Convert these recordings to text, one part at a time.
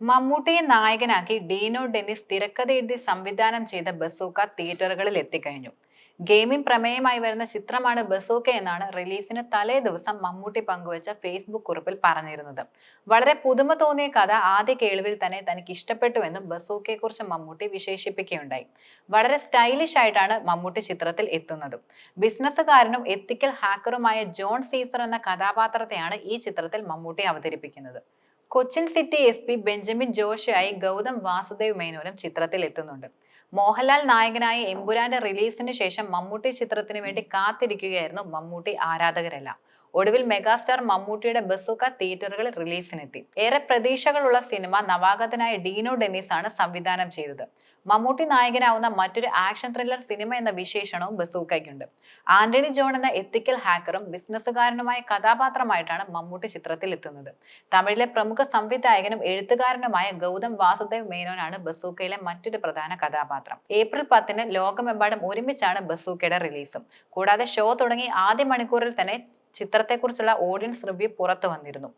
മമ്മൂട്ടിയെ നായകനാക്കി dino Dennis തിരക്കഥ എഴുതി സംവിധാനം ചെയ്ത ബസൂക്ക തിയേറ്ററുകളിൽ എത്തിക്കഴിഞ്ഞു. ഗെയിമിംഗ് പ്രമേയമായി വരുന്ന ചിത്രമാണ് ബസൂക്ക എന്നാണ് റിലീസിന് തലേ ദിവസം മമ്മൂട്ടി പങ്കുവച്ച ഫേസ്ബുക്ക് കുറിപ്പിൽ പറഞ്ഞിരുന്നത്. വളരെ പുതുമ തോന്നിയ കഥ ആദ്യ കേൾവിൽ തന്നെ തനിക്ക് ഇഷ്ടപ്പെട്ടു എന്നും ബസൂക്കയെക്കുറിച്ച് മമ്മൂട്ടി വിശേഷിപ്പിക്കുകയുണ്ടായി. വളരെ സ്റ്റൈലിഷ് ആയിട്ടാണ് മമ്മൂട്ടി ചിത്രത്തിൽ എത്തുന്നത്. ബിസിനസ്സുകാരനും എത്തിക്കൽ ഹാക്കറുമായ ജോൺ സീസർ എന്ന കഥാപാത്രത്തെയാണ് ഈ ചിത്രത്തിൽ മമ്മൂട്ടി അവതരിപ്പിക്കുന്നത്. Cochin city S P Benjamin ജോഷിയായി Gautham Vasudev മേനോനും ചിത്രത്തിൽ എത്തുന്നുണ്ട്. മോഹൻലാൽ നായകനായ എമ്പുരാന്റെ റിലീസിന് ശേഷം മമ്മൂട്ടി ചിത്രത്തിന് വേണ്ടി കാത്തിരിക്കുകയായിരുന്നു മമ്മൂട്ടി ആരാധകരെല്ലാം. ഒടുവിൽ മെഗാസ്റ്റാർ മമ്മൂട്ടിയുടെ ബസുക്ക തിയേറ്ററുകളിൽ റിലീസിനെത്തി. ഏറെ പ്രതീക്ഷകളുള്ള സിനിമ നവാഗതനായ ഡീനോ ഡെന്നീസ് ആണ് സംവിധാനം ചെയ്തത്. മമ്മൂട്ടി നായകനാവുന്ന മറ്റൊരു ആക്ഷൻ ത്രില്ലർ സിനിമ എന്ന വിശേഷണവും ബസൂക്കയ്ക്കുണ്ട്. ആന്റണി ജോൺ എന്ന എത്തിക്കൽ ഹാക്കറും ബിസിനസ്സുകാരനുമായ കഥാപാത്രമായിട്ടാണ് മമ്മൂട്ടി ചിത്രത്തിൽ എത്തുന്നത് തമിഴിലെ പ്രമുഖ സംവിധായകനും എഴുത്തുകാരനുമായ ഗൗതം വാസുദേവ് മേനോനാണ് ബസൂക്കയിലെ മറ്റൊരു പ്രധാന കഥാപാത്രം. ഏപ്രിൽ പത്തിന് ലോകമെമ്പാടും ഒരുമിച്ചാണ് ബസൂക്കയുടെ റിലീസും കൂടാതെ ഷോ തുടങ്ങി ആദ്യ മണിക്കൂറിൽ തന്നെ ചിത്രത്തെക്കുറിച്ചുള്ള ഓഡിയൻസ് റിവ്യൂ പുറത്തു വന്നിരുന്നു.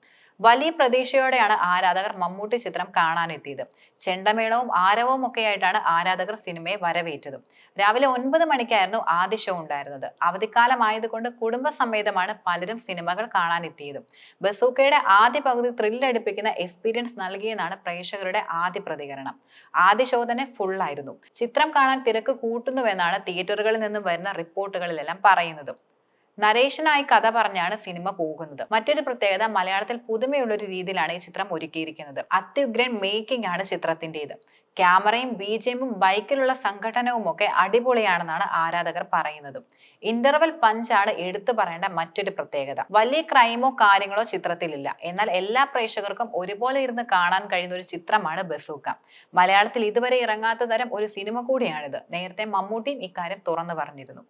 വലിയ പ്രതീക്ഷയോടെയാണ് ആരാധകർ മമ്മൂട്ടി ചിത്രം കാണാനെത്തിയത്. ചെണ്ടമേളവും ആരവവും ഒക്കെയായിട്ടാണ് ആരാധകർ സിനിമയെ വരവേറ്റത്. രാവിലെ ഒൻപത് മണിക്കായിരുന്നു ആദ്യ ഷോ ഉണ്ടായിരുന്നത്. അവധിക്കാലമായതുകൊണ്ട് കുടുംബസമേതമാണ് പലരും സിനിമകൾ കാണാനെത്തിയത്. ബസൂക്കയുടെ ആദ്യ പകുതി ത്രില്ലടിപ്പിക്കുന്ന എക്സ്പീരിയൻസ് നൽകിയെന്നാണ് പ്രേക്ഷകരുടെ ആദ്യ പ്രതികരണം. ആദ്യ ഷോ തന്നെ ഫുള്ളായിരുന്നു ചിത്രം കാണാൻ തിരക്ക് കൂട്ടുന്നുവെന്നാണ് തിയേറ്ററുകളിൽ നിന്നും വരുന്ന റിപ്പോർട്ടുകളിലെല്ലാം പറയുന്നത്. നരേഷനായി കഥ പറഞ്ഞാണ് സിനിമ പോകുന്നത്. മറ്റൊരു പ്രത്യേകത മലയാളത്തിൽ പുതുമയുള്ള ഒരു രീതിയിലാണ് ഈ ചിത്രം ഒരുക്കിയിരിക്കുന്നത്. അത്യുഗ്രൻ മേക്കിംഗ് ആണ് ചിത്രത്തിന്റെത്. ക്യാമറയും ബി ജിഎമ്മും ബൈക്കിലുള്ള സംഘടനവും ഒക്കെ അടിപൊളിയാണെന്നാണ് ആരാധകർ പറയുന്നത്. ഇന്റർവൽ പഞ്ചാണ് എടുത്തു പറയേണ്ട മറ്റൊരു പ്രത്യേകത. വലിയ ക്രൈമോ കാര്യങ്ങളോ ചിത്രത്തിലില്ല. എന്നാൽ എല്ലാ പ്രേക്ഷകർക്കും ഒരുപോലെ ഇരുന്ന് കാണാൻ കഴിയുന്ന ഒരു ചിത്രമാണ് ബസൂക്ക. മലയാളത്തിൽ ഇതുവരെ ഇറങ്ങാത്ത തരം ഒരു സിനിമ കൂടിയാണിത്. നേരത്തെ മമ്മൂട്ടിയും ഇക്കാര്യം തുറന്നു പറഞ്ഞിരുന്നു.